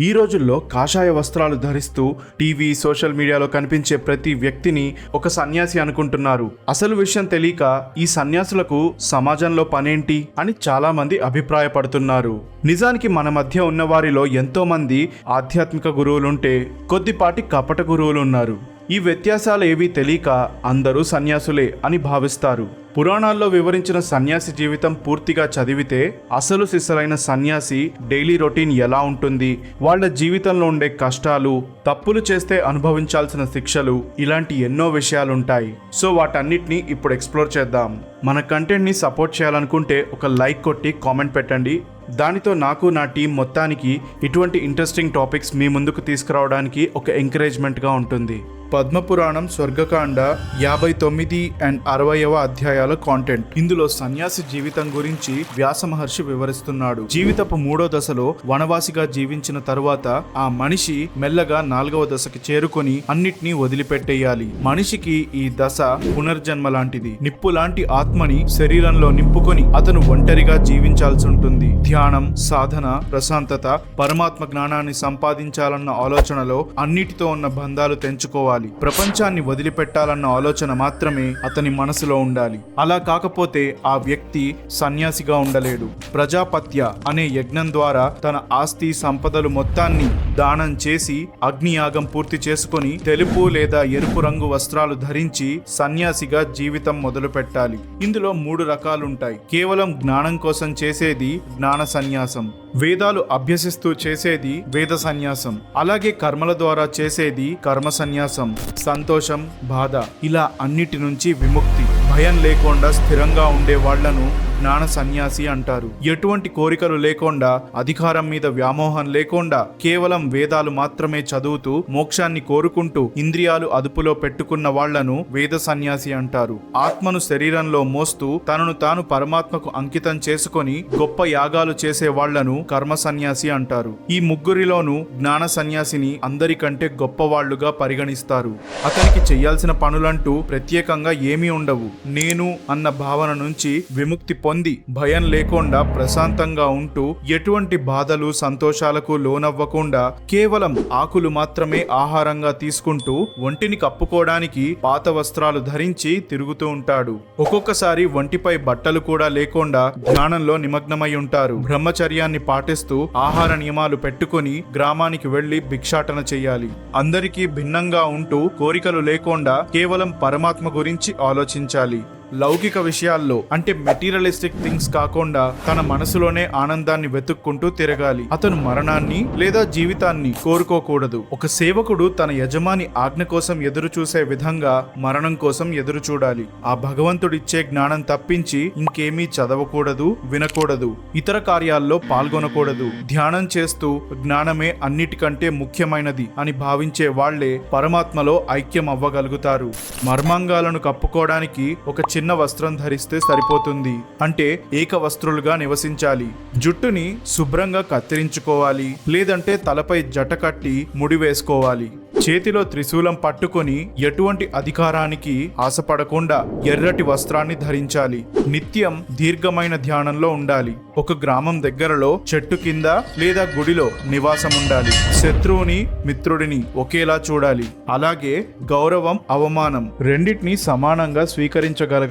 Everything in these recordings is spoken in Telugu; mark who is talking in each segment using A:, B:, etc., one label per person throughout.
A: ఈ రోజుల్లో కాషాయ వస్త్రాలు ధరిస్తూ టీవీ సోషల్ మీడియాలో కనిపించే ప్రతి వ్యక్తిని ఒక సన్యాసి అనుకుంటున్నారు. అసలు విషయం తెలియక ఈ సన్యాసులకు సమాజంలో పనేంటి అని చాలా మంది అభిప్రాయపడుతున్నారు. నిజానికి మన మధ్య ఉన్న వారిలో ఎంతో మంది ఆధ్యాత్మిక గురువులుంటే కొద్దిపాటి కపట గురువులు ఉన్నారు ఈ వ్యత్యాసాలు ఏవీ తెలియక అందరూ సన్యాసులే అని భావిస్తారు. పురాణాల్లో వివరించిన సన్యాసి జీవితం పూర్తిగా చదివితే అసలు సిసలైన సన్యాసి డైలీ రొటీన్ ఎలా ఉంటుంది వాళ్ళ జీవితంలో ఉండే కష్టాలు తప్పులు చేస్తే అనుభవించాల్సిన శిక్షలు ఇలాంటి ఎన్నో విషయాలుంటాయి. సో వాటన్నిటిని ఇప్పుడు ఎక్స్ప్లోర్ చేద్దాం. మన కంటెంట్ని సపోర్ట్ చేయాలనుకుంటే ఒక లైక్ కొట్టి కామెంట్ పెట్టండి. దానితో నాకు నా టీం మొత్తానికి ఇటువంటి ఇంట్రెస్టింగ్ టాపిక్స్ మీ ముందుకు తీసుకురావడానికి ఒక ఎంకరేజ్మెంట్గా ఉంటుంది. పద్మపురాణం స్వర్గకాండ యాభై తొమ్మిది అండ్ అరవయవ అధ్యాయాల కాంటెంట్ ఇందులో సన్యాసి జీవితం గురించి వ్యాస మహర్షి వివరిస్తున్నాడు. జీవితపు మూడో దశలో వనవాసిగా జీవించిన తరువాత ఆ మనిషి మెల్లగా నాలుగవ దశకి చేరుకొని అన్నిటినీ వదిలిపెట్టేయాలి. మనిషికి ఈ దశ పునర్జన్మ లాంటిది. నిప్పు లాంటి ఆత్మని శరీరంలో నింపుకొని అతను ఒంటరిగా జీవించాల్సి ఉంటుంది. ధ్యానం సాధన ప్రశాంతత పరమాత్మ జ్ఞానాన్ని సంపాదించాలన్న ఆలోచనలో అన్నిటితో ఉన్న బంధాలు తెంచుకోవాలి. ప్రపంచాన్ని వదిలిపెట్టాలన్న ఆలోచన మాత్రమే అతని మనసులో ఉండాలి. అలా కాకపోతే ఆ వ్యక్తి సన్యాసిగా ఉండలేడు. ప్రజాపత్య అనే యజ్ఞం ద్వారా తన ఆస్తి సంపదలు మొత్తాన్ని దానం చేసి అగ్నియాగం పూర్తి చేసుకొని తెలుపు లేదా ఎరుపు రంగు వస్త్రాలు ధరించి సన్యాసిగా జీవితం మొదలు పెట్టాలి ఇందులో మూడు రకాలుంటాయి. కేవలం జ్ఞానం కోసం చేసేది జ్ఞాన సన్యాసం. వేదాలు అభ్యసిస్తూ చేసేది వేద సన్యాసం. అలాగే కర్మల ద్వారా చేసేది కర్మ సన్యాసం. సంతోషం బాధ ఇలా అన్నిటి నుంచి విముక్తి. భయం లేకుండా స్థిరంగా ఉండే వాళ్ళను జ్ఞాన సన్యాసి అంటారు. ఎటువంటి కోరికలు లేకుండా అధికారం మీద వ్యామోహం లేకుండా కేవలం వేదాలు మాత్రమే చదువుతూ మోక్షాన్ని కోరుకుంటూ ఇంద్రియాలు అదుపులో పెట్టుకున్న వాళ్ళను వేద సన్యాసి అంటారు. ఆత్మను శరీరంలో మోస్తూ తనను తాను పరమాత్మకు అంకితం చేసుకొని గొప్ప యాగాలు చేసే వాళ్ళను కర్మ సన్యాసి అంటారు. ఈ ముగ్గురిలోనూ జ్ఞాన సన్యాసిని అందరికంటే గొప్పవాళ్ళుగా పరిగణిస్తారు. అతనికి చెయ్యాల్సిన పనులంటూ ప్రత్యేకంగా ఏమీ ఉండవు. నేను అన్న భావన నుంచి విముక్తి పొంది భయం లేకుండా ప్రశాంతంగా ఉంటూ ఎటువంటి బాధలు సంతోషాలకు లోనవ్వకుండా కేవలం ఆకులు మాత్రమే ఆహారంగా తీసుకుంటూ ఒంటిని కప్పుకోవడానికి పాత వస్త్రాలు ధరించి తిరుగుతూ ఉంటాడు. ఒక్కొక్కసారి ఒంటిపై బట్టలు కూడా లేకుండా జ్ఞానంలో నిమగ్నమై ఉంటారు. బ్రహ్మచర్యాన్ని పాటిస్తూ ఆహార నియమాలు పెట్టుకుని గ్రామానికి వెళ్ళి భిక్షాటన చేయాలి. అందరికీ భిన్నంగా ఉంటూ కోరికలు లేకుండా కేవలం పరమాత్మ గురించి ఆలోచించాలి. లౌకిక విషయాల్లో అంటే మెటీరియలిస్టిక్ థింగ్స్ కాకుండా తన మనసులోనే ఆనందాన్ని వెతుక్కుంటూ తిరగాలి. అతను మరణాన్ని లేదా జీవితాన్ని కోరుకోకూడదు. ఒక సేవకుడు తన యజమాని ఆజ్ఞ కోసం ఎదురు చూసే విధంగా మరణం కోసం ఎదురు చూడాలి ఆ భగవంతుడిచ్చే జ్ఞానం తప్పించి ఇంకేమీ చదవకూడదు వినకూడదు. ఇతర కార్యాల్లో పాల్గొనకూడదు. ధ్యానం చేస్తూ జ్ఞానమే అన్నిటికంటే ముఖ్యమైనది అని భావించే వాళ్ళే పరమాత్మలో ఐక్యం అవ్వగలుగుతారు మర్మాంగాలను కప్పుకోవడానికి ఒక చిన్న వస్త్రం ధరిస్తే సరిపోతుంది. అంటే ఏక వస్త్రులుగా నివసించాలి. జుట్టుని శుభ్రంగా కత్తిరించుకోవాలి. లేదంటే తలపై జట కట్టి ముడి వేసుకోవాలి. చేతిలో త్రిశూలం పట్టుకొని ఎటువంటి అధికారానికి ఆశపడకుండా ఎర్రటి వస్త్రాన్ని ధరించాలి. నిత్యం దీర్ఘమైన ధ్యానంలో ఉండాలి. ఒక గ్రామం దగ్గరలో చెట్టు కింద లేదా గుడిలో నివాసం ఉండాలి. శత్రువుని మిత్రుడిని ఒకేలా చూడాలి. అలాగే గౌరవం అవమానం రెండింటిని సమానంగా స్వీకరించగలగాలి.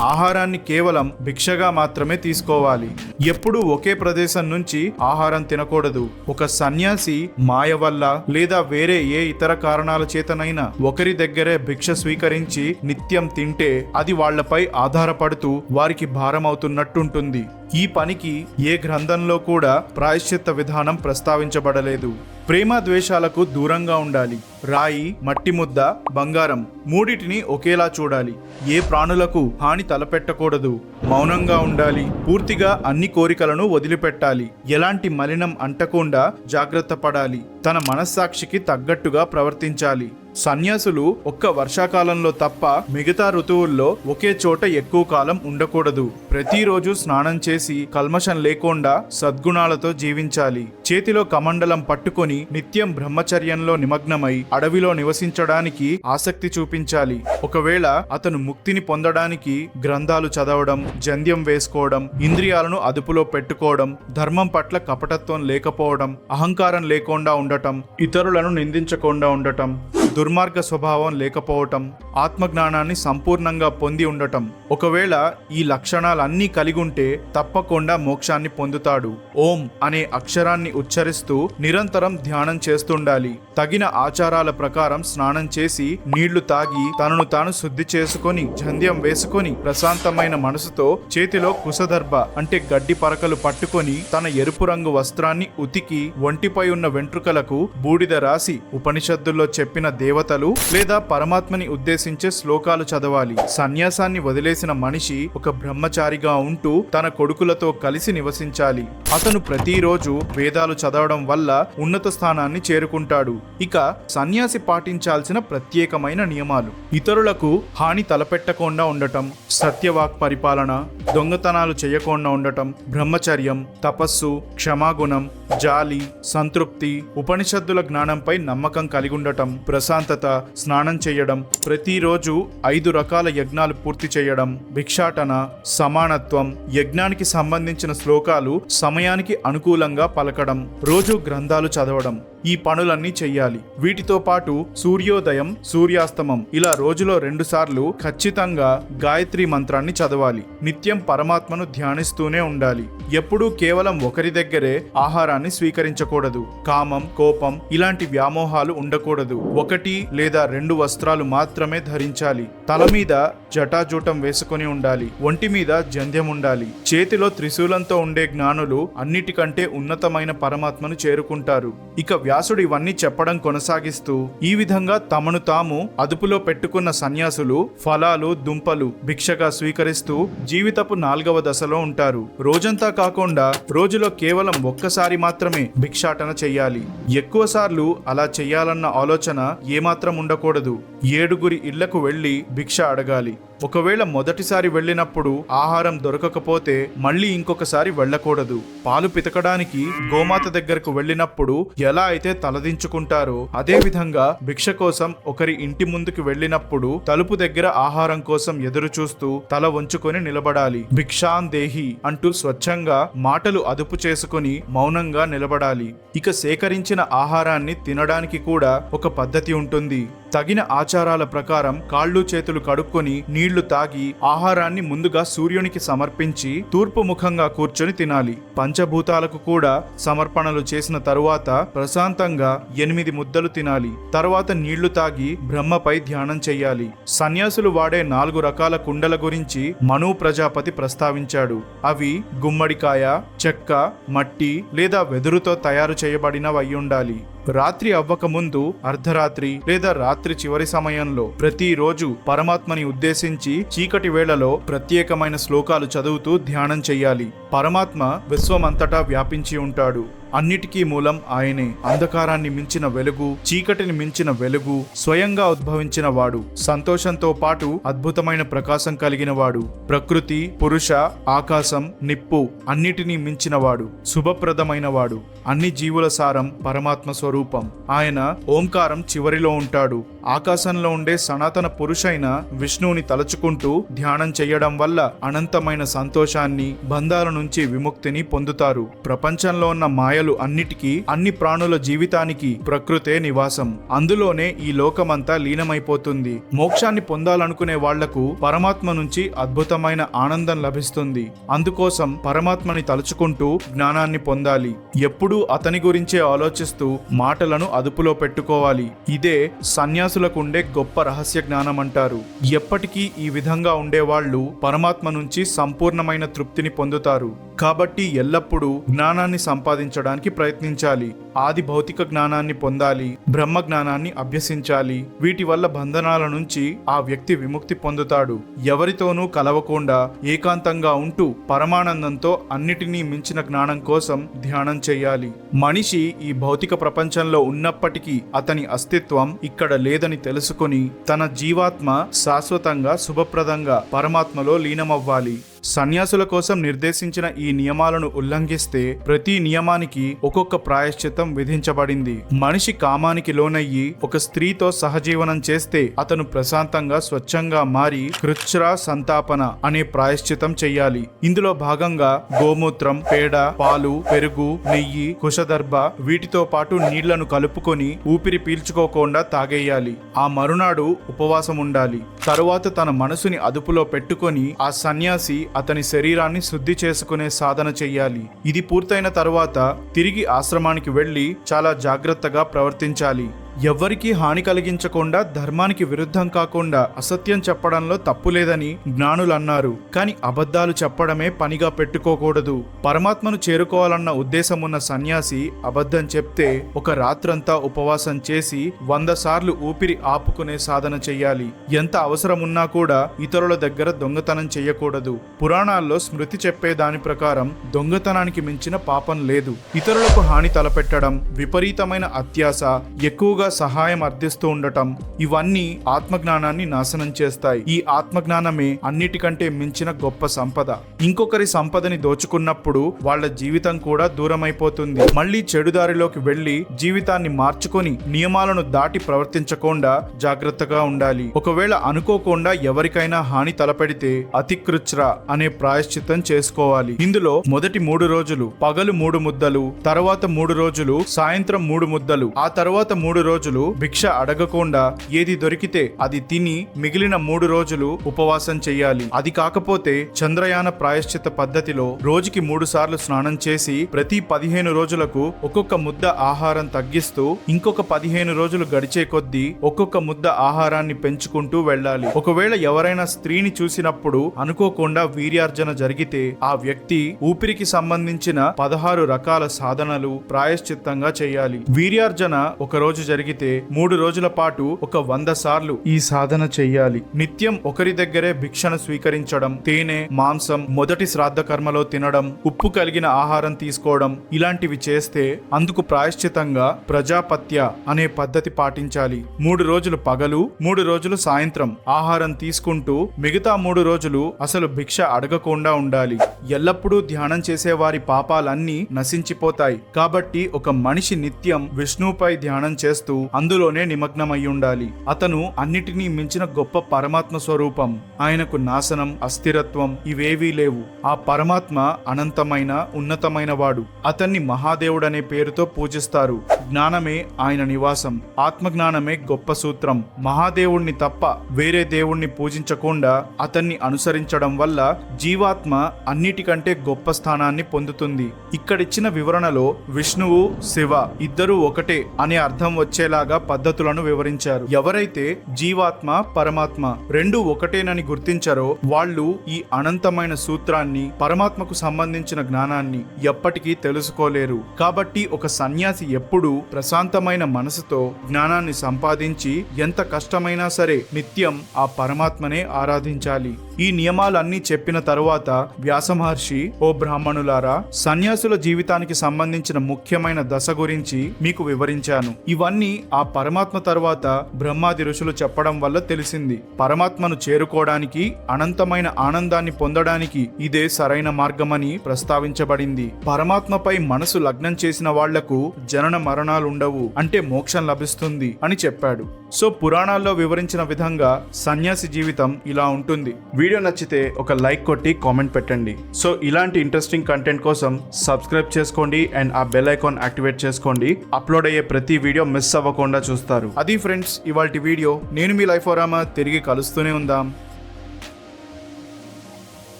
A: ఆహారాన్ని కేవలం భిక్షగా మాత్రమే తీసుకోవాలి. ఎప్పుడూ ఒకే ప్రదేశం నుంచి ఆహారం తినకూడదు. ఒక సన్యాసి మాయ వల్ల లేదా వేరే ఏ ఇతర కారణాల చేతనైనా ఒకరి దగ్గరే భిక్ష స్వీకరించి నిత్యం తింటే అది వాళ్ళపై ఆధారపడుతూ వారికి భారమవుతున్నట్టుంటుంది. ఈ పనికి ఏ గ్రంథంలో కూడా ప్రాయశ్చిత్త విధానం ప్రస్తావించబడలేదు. ప్రేమ ద్వేషాలకు దూరంగా ఉండాలి. రాయి మట్టి ముద్ద బంగారం మూడిటిని ఒకేలా చూడాలి. ఏ ప్రాణులకు హాని తలపెట్టకూడదు. మౌనంగా ఉండాలి. పూర్తిగా అన్ని కోరికలను వదిలిపెట్టాలి. ఎలాంటి మలినం అంటకుండా జాగ్రత్త పడాలి. తన మనస్సాక్షికి తగ్గట్టుగా ప్రవర్తించాలి. సన్యాసులు ఒక్క వర్షాకాలంలో తప్ప మిగతా ఋతువుల్లో ఒకే చోట ఎక్కువ కాలం ఉండకూడదు. ప్రతిరోజు స్నానం చేసి కల్మషం లేకుండా సద్గుణాలతో జీవించాలి. చేతిలో కమండలం పట్టుకొని నిత్యం బ్రహ్మచర్యంలో నిమగ్నమై అడవిలో నివసించడానికి ఆసక్తి చూపించాలి. ఒకవేళ అతను ముక్తిని పొందడానికి గ్రంథాలు చదవడం జంధ్యం వేసుకోవడం ఇంద్రియాలను అదుపులో పెట్టుకోవడం ధర్మం పట్ల కపటత్వం లేకపోవడం అహంకారం లేకుండా ఉండటం ఇతరులను నిందించకుండా ఉండటం దుర్మార్గ స్వభావం లేకపోవటం ఆత్మజ్ఞానాన్ని సంపూర్ణంగా పొంది ఉండటం. ఒకవేళ ఈ లక్షణాలన్నీ కలిగి ఉంటే తప్పకుండా మోక్షాన్ని పొందుతాడు. ఓం అనే అక్షరాన్ని ఉచ్చరిస్తూ నిరంతరం ధ్యానం చేస్తుండాలి. తగిన ఆచారాల ప్రకారం స్నానం చేసి నీళ్ళు తాగి తనను తాను శుద్ధి చేసుకొని జంధ్యం వేసుకొని ప్రశాంతమైన మనసుతో చేతిలో కుసదర్భ అంటే గడ్డి పరకలు పట్టుకొని తన ఎరుపు రంగు వస్త్రాన్ని ఉతికి ఒంటిపై ఉన్న వెంట్రుకలకు బూడిద రాసి ఉపనిషత్తుల్లో చెప్పిన దేవతలు లేదా పరమాత్మని ఉద్దేశించే శ్లోకాలు చదవాలి. సన్యాసాన్ని వదిలేసిన మనిషి ఒక బ్రహ్మచారిగా ఉంటూ తన కొడుకులతో కలిసి నివసించాలి. అతను ప్రతిరోజు వేదాలు చదవడం వల్ల ఉన్నత స్థానాన్ని చేరుకుంటాడు. ఇక సన్యాసి పాటించాల్సిన ప్రత్యేకమైన నియమాలు. ఇతరులకు హాని తలపెట్టకుండా ఉండటం సత్యవాక్ పరిపాలన దొంగతనాలు చేయకుండా ఉండటం బ్రహ్మచర్యం తపస్సు క్షమాగుణం జాలి సంతృప్తి ఉపనిషత్తుల జ్ఞానంపై నమ్మకం కలిగి ఉండటం ప్రశాంతత స్నానం చేయడం ప్రతిరోజు ఐదు రకాల యజ్ఞాలు పూర్తి చేయడం భిక్షాటన సమానత్వం యజ్ఞానికి సంబంధించిన శ్లోకాలు సమయానికి అనుకూలంగా పలకడం రోజు గ్రంథాలు చదవడం ఈ పనులన్నీ చెయ్యాలి. వీటితో పాటు సూర్యోదయం సూర్యాస్తమం ఇలా రోజులో రెండు సార్లు ఖచ్చితంగా గాయత్రి మంత్రాన్ని చదవాలి. నిత్యం పరమాత్మను ధ్యానిస్తూనే ఉండాలి. ఎప్పుడూ కేవలం ఒకరి దగ్గరే ఆహారాన్ని స్వీకరించకూడదు. కామం కోపం ఇలాంటి వ్యామోహాలు ఉండకూడదు. ఒకటి లేదా రెండు వస్త్రాలు మాత్రమే ధరించాలి. తల మీద జటాజూటం వేసుకొని ఉండాలి. ఒంటి మీద జంధ్యం ఉండాలి. చేతిలో త్రిశూలంతో ఉండే జ్ఞానులు అన్నిటికంటే ఉన్నతమైన పరమాత్మను చేరుకుంటారు. ఇక వ్యాసుడు ఇవన్నీ చెప్పడం కొనసాగిస్తూ ఈ విధంగా తమను తాము అదుపులో పెట్టుకున్న సన్యాసులు ఫలాలు దుంపలు భిక్షగా స్వీకరిస్తూ జీవితపు నాల్గవ దశలో ఉంటారు. రోజంతా కాకుండా రోజులో కేవలం ఒక్కసారి మాత్రమే భిక్షాటన చెయ్యాలి. ఎక్కువ సార్లు అలా చెయ్యాలన్న ఆలోచన ఏమాత్రం ఉండకూడదు. ఏడుగురి ఇళ్ళకు వెళ్ళి భిక్ష అడగాలి. ఒకవేళ మొదటిసారి వెళ్ళినప్పుడు ఆహారం దొరకకపోతే మళ్ళీ ఇంకొకసారి వెళ్ళకూడదు. పాలు పితకడానికి గోమాత దగ్గరకు వెళ్ళినప్పుడు ఎలా అయితే తలదించుకుంటారో అదే విధంగా భిక్ష కోసం ఒకరి ఇంటి ముందుకు వెళ్ళినప్పుడు తలుపు దగ్గర ఆహారం కోసం ఎదురు చూస్తూ తల వంచుకొని నిలబడాలి. భిక్షాన్ దేహి అంటూ స్వచ్ఛంగా మాటలు అదుపు చేసుకుని మౌనంగా నిలబడాలి. ఇక సేకరించిన ఆహారాన్ని తినడానికి కూడా ఒక పద్ధతి ఉంటుంది. తగిన ఆచారాల ప్రకారం కాళ్ళు చేతులు కడుక్కొని నీళ్ళు తాగి ఆహారాన్ని ముందుగా సూర్యునికి సమర్పించి తూర్పు ముఖంగా కూర్చొని తినాలి. పంచభూతాలకు కూడా సమర్పణలు చేసిన తరువాత ప్రశాంతంగా ఎనిమిది ముద్దలు తినాలి. తర్వాత నీళ్ళు తాగి బ్రహ్మపై ధ్యానం చెయ్యాలి. సన్యాసులు వాడే నాలుగు రకాల కుండల గురించి మను ప్రజాపతి ప్రస్తావించాడు. అవి గుమ్మడికాయ చెక్క మట్టి లేదా వెదురుతో తయారు చేయబడినవి ఉండాలి. రాత్రి అవ్వక ముందు అర్ధరాత్రి లేదా రాత్రి రాత్రి చివరి సమయంలో ప్రతిరోజు పరమాత్మని ఉద్దేశించి చీకటి వేళలో ప్రత్యేకమైన శ్లోకాలు చదువుతూ ధ్యానం చెయ్యాలి. పరమాత్మ విశ్వమంతటా వ్యాపించి ఉంటాడు. అన్నిటికీ మూలం ఆయనే. అంధకారాన్ని మించిన వెలుగు చీకటిని మించిన వెలుగు స్వయంగా ఉద్భవించిన వాడు సంతోషంతో పాటు అద్భుతమైన ప్రకాశం కలిగిన వాడు ప్రకృతి పురుష ఆకాశం నిప్పు అన్నిటినీ మించినవాడు శుభప్రదమైన వాడు అన్ని జీవుల సారం పరమాత్మ స్వరూపం. ఆయన ఓంకారం చివరిలో ఉంటాడు. ఆకాశంలో ఉండే సనాతన పురుషైన విష్ణువుని తలుచుకుంటూ ధ్యానం చేయడం వల్ల అనంతమైన సంతోషాన్ని బంధాల నుంచి విముక్తిని పొందుతారు. ప్రపంచంలో ఉన్న మాయ అన్నిటికీ అన్ని ప్రాణుల జీవితానికి ప్రకృతే నివాసం. అందులోనే ఈ లోకమంతా లీనమైపోతుంది. మోక్షాన్ని పొందాలనుకునే వాళ్ళకు పరమాత్మ నుంచి అద్భుతమైన ఆనందం లభిస్తుంది. అందుకోసం పరమాత్మని తలుచుకుంటూ జ్ఞానాన్ని పొందాలి. ఎప్పుడూ అతని గురించే ఆలోచిస్తూ మాటలను అదుపులో పెట్టుకోవాలి. ఇదే సన్యాసులకు ఉండే గొప్ప రహస్య జ్ఞానం అంటారు ఎప్పటికీ ఈ విధంగా ఉండేవాళ్ళు పరమాత్మ నుంచి సంపూర్ణమైన తృప్తిని పొందుతారు. కాబట్టి ఎల్లప్పుడూ జ్ఞానాన్ని సంపాదించడానికి పొందడానికి ప్రయత్నించాలి. ఆది భౌతిక జ్ఞానాన్ని పొందాలి. బ్రహ్మ జ్ఞానాన్ని అభ్యసించాలి. వీటి వల్ల బంధనాల నుంచి ఆ వ్యక్తి విముక్తి పొందుతాడు. ఎవరితోనూ కలవకుండా ఏకాంతంగా ఉంటూ పరమానందంతో అన్నిటినీ మించిన జ్ఞానం కోసం ధ్యానం చేయాలి. మనిషి ఈ భౌతిక ప్రపంచంలో ఉన్నప్పటికీ అతని అస్తిత్వం ఇక్కడ లేదని తెలుసుకుని తన జీవాత్మ శాశ్వతంగా శుభప్రదంగా పరమాత్మలో లీనమవ్వాలి. సన్యాసుల కోసం నిర్దేశించిన ఈ నియమాలను ఉల్లంఘిస్తే ప్రతి నియమానికి ఒక్కొక్క ప్రాయశ్చితం విధించబడింది. మనిషి కామానికి లోనయ్యి ఒక స్త్రీతో సహజీవనం చేస్తే అతను ప్రశాంతంగా స్వచ్ఛంగా మారి కృచ్ర సంతాపన అనే ప్రాయశ్చితం చెయ్యాలి. ఇందులో భాగంగా గోమూత్రం పేడ పాలు పెరుగు నెయ్యి కుషదర్భ వీటితో పాటు నీళ్ళను కలుపుకొని ఊపిరి పీల్చుకోకుండా తాగేయాలి. ఆ మరునాడు ఉపవాసం ఉండాలి తరువాత తన మనసుని అదుపులో పెట్టుకొని ఆ సన్యాసి అతని శరీరాన్ని శుద్ధి చేసుకునే సాధన చెయ్యాలి. ఇది పూర్తయిన తరువాత తిరిగి ఆశ్రమానికి వెళ్ళి చాలా జాగ్రత్తగా ప్రవర్తించాలి. ఎవ్వరికీ హాని కలిగించకుండా ధర్మానికి విరుద్ధం కాకుండా అసత్యం చెప్పడంలో తప్పు లేదని జ్ఞానులు అన్నారు కానీ అబద్ధాలు చెప్పడమే పనిగా పెట్టుకోకూడదు. పరమాత్మను చేరుకోవాలన్న ఉద్దేశం ఉన్న సన్యాసి అబద్ధం చెప్తే ఒక రాత్రంతా ఉపవాసం చేసి వంద సార్లు ఊపిరి ఆపుకునే సాధన చెయ్యాలి. ఎంత అవసరం ఉన్నా కూడా ఇతరుల దగ్గర దొంగతనం చెయ్యకూడదు. పురాణాల్లో స్మృతి చెప్పే దాని ప్రకారం దొంగతనానికి మించిన పాపం లేదు. ఇతరులకు హాని తలపెట్టడం విపరీతమైన అత్యాస ఎక్కువగా సహాయం అర్థిస్తూ ఉండటం ఇవన్నీ ఆత్మజ్ఞానాన్ని నాశనం చేస్తాయి. ఈ ఆత్మజ్ఞానమే అన్నిటికంటే మించిన గొప్ప సంపద. ఇంకొకరి సంపదని దోచుకున్నప్పుడు వాళ్ళ జీవితం కూడా దూరమైపోతుంది. మళ్ళీ చెడుదారిలోకి వెళ్ళి జీవితాన్ని మార్చుకొని నియమాలను దాటి ప్రవర్తించకుండా జాగ్రత్తగా ఉండాలి. ఒకవేళ అనుకోకుండా ఎవరికైనా హాని తలపెడితే అతికృచ్ర అనే ప్రాయశ్చిత్తం చేసుకోవాలి. ఇందులో మొదటి మూడు రోజులు పగలు మూడు ముద్దలు తర్వాత మూడు రోజులు సాయంత్రం మూడు ముద్దలు ఆ తర్వాత మూడు రోజులు భిక్ష అడగకుండా ఏది దొరికితే అది తిని మిగిలిన మూడు రోజులు ఉపవాసం చేయాలి అది కాకపోతే చంద్రయాన ప్రాయశ్చిత పద్ధతిలో రోజుకి మూడు సార్లు స్నానం చేసి ప్రతి పదిహేను రోజులకు ఒక్కొక్క ముద్ద ఆహారం తగ్గిస్తూ ఇంకొక పదిహేను రోజులు గడిచే కొద్దీ ఒక్కొక్క ముద్ద ఆహారాన్ని పెంచుకుంటూ వెళ్ళాలి. ఒకవేళ ఎవరైనా స్త్రీని చూసినప్పుడు అనుకోకుండా వీర్యార్జన జరిగితే ఆ వ్యక్తి ఊపిరికి సంబంధించిన పదహారు రకాల సాధనలు ప్రాయశ్చిత్తంగా చేయాలి వీర్యార్జన ఒక రోజు జరిగితే మూడు రోజుల పాటు ఒక వంద సార్లు ఈ సాధన చెయ్యాలి. నిత్యం ఒకరి దగ్గరే భిక్షను స్వీకరించడం తేనె మాంసం మొదటి శ్రాద్ధ కర్మలో తినడం ఉప్పు కలిగిన ఆహారం తీసుకోవడం ఇలాంటివి చేస్తే అందుకు ప్రాయశ్చితంగా ప్రజాపత్య అనే పద్ధతి పాటించాలి. మూడు రోజులు పగలు మూడు రోజులు సాయంత్రం ఆహారం తీసుకుంటూ మిగతా మూడు రోజులు అసలు భిక్ష అడగకుండా ఉండాలి. ఎల్లప్పుడూ ధ్యానం చేసే వారి పాపాలన్నీ నశించిపోతాయి. కాబట్టి ఒక మనిషి నిత్యం విష్ణువుపై ధ్యానం చేస్తూ అందులోనే నిమగ్నమై ఉండాలి. అతను అన్నిటినీ మించిన గొప్ప పరమాత్మ స్వరూపం. ఆయనకు నాశనం అస్థిరత్వం ఇవేవీ లేవు. ఆ పరమాత్మ అనంతమైన ఉన్నతమైన వాడు. అతన్ని మహాదేవుడనే పేరుతో పూజిస్తారు. జ్ఞానమే ఆయన నివాసం. ఆత్మజ్ఞానమే గొప్ప సూత్రం. మహాదేవుణ్ణి తప్ప వేరే దేవుణ్ణి పూజించకుండా అతన్ని అనుసరించడం వల్ల జీవాత్మ అన్నిటికంటే గొప్ప స్థానాన్ని పొందుతుంది. ఇక్కడిచ్చిన వివరణలో విష్ణువు శివ ఇద్దరూ ఒకటే అనే అర్థం వచ్చేలాగా పద్ధతులను వివరించారు. ఎవరైతే జీవాత్మ పరమాత్మ రెండు ఒకటేనని గుర్తించారో వాళ్ళు ఈ అనంతమైన సూత్రాన్ని పరమాత్మకు సంబంధించిన జ్ఞానాన్ని ఎప్పటికీ తెలుసుకోలేరు. కాబట్టి ఒక సన్యాసి ఎప్పుడూ ప్రశాంతమైన మనసుతో జ్ఞానాన్ని సంపాదించి ఎంత కష్టమైనా సరే నిత్యం ఆ పరమాత్మనే ఆరాధించాలి. ఈ నియమాలన్నీ చెప్పిన తరువాత వ్యాసమహర్షి ఓ బ్రాహ్మణులారా సన్యాసుల జీవితానికి సంబంధించిన ముఖ్యమైన దశ గురించి మీకు వివరించాను. ఇవన్నీ ఆ పరమాత్మ తరువాత బ్రహ్మాది ఋషులు చెప్పడం వల్ల తెలిసింది. పరమాత్మను చేరుకోవడానికి అనంతమైన ఆనందాన్ని పొందడానికి ఇదే సరైన మార్గమని ప్రస్తావించబడింది. పరమాత్మపై మనసు లగ్నం చేసిన వాళ్ళకు జనన మరణాలుండవు అంటే మోక్షం లభిస్తుంది అని చెప్పాడు. సో పురాణాల్లో వివరించిన విధంగా సన్యాసి జీవితం ఇలా ఉంటుంది. వీడియో నచ్చితే ఒక లైక్ కొట్టి కామెంట్ పెట్టండి. సో ఇలాంటి ఇంట్రెస్టింగ్ కంటెంట్ కోసం సబ్స్క్రైబ్ చేసుకోండి అండ్ ఆ బెల్ ఐకాన్ యాక్టివేట్ చేసుకోండి. అప్లోడ్ అయ్యే ప్రతి వీడియో మిస్ అవ్వకుండా చూస్తారు. అది ఫ్రెండ్స్ ఇవాళ వీడియో నేను మీ లైఫ్ ఓరామా తిరిగి కలుస్తూనే ఉందాం.